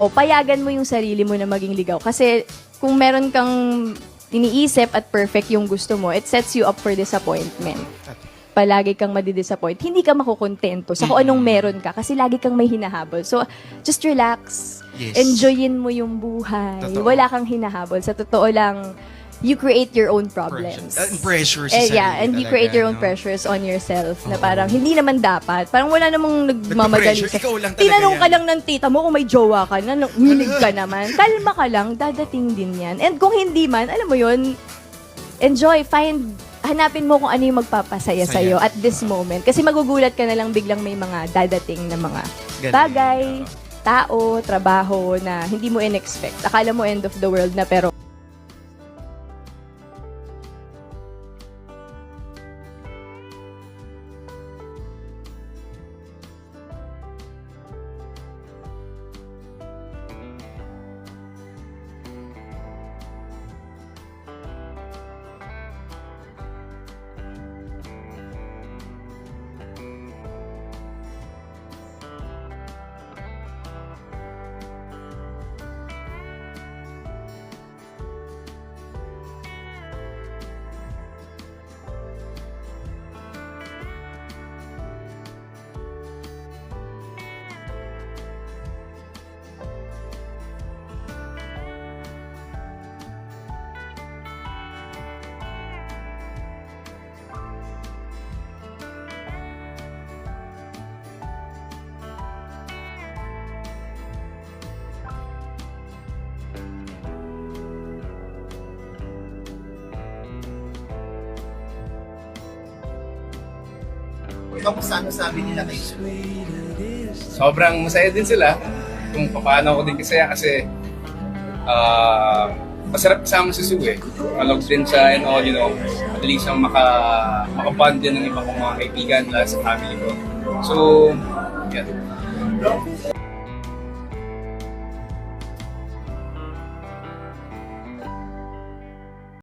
o payagan mo yung sarili mo na maging ligaw. Kasi kung meron kang iniisip at perfect yung gusto mo, it sets you up for disappointment. Palagi kang madidisappoint. Hindi ka makukontento sa kung anong meron ka kasi lagi kang may hinahabol. So, just relax. Yes. Enjoyin mo yung buhay. Totoo. Wala kang hinahabol. Sa totoo lang, you create your own problems. Uh, pressure sa Eh, yeah, and you talaga, create your own no? pressures on yourself na parang hindi naman dapat. Parang wala namang nagmamadali sa... ikaw lang talaga Tinanong ka yan. lang ng tita mo kung may jowa ka na, winig ka naman. Kalma ka lang, dadating din yan. And kung hindi man, alam mo yun, enjoy, find, hanapin mo kung ano yung magpapasaya Saya. sa'yo at this moment. Kasi magugulat ka na lang biglang may mga dadating na mga Ganun. bagay, tao, trabaho na hindi mo in-expect. Akala mo end of the world na pero Kamusta ano sabi nila kayo? sobrang masaya din sila kung paano ako din kasaya kasi ah masarap kasama si Sue eh. Malog din siya and all, you know, madali siyang maka, makabond din ng ibang kong mga kaibigan sa family ko. So, yan.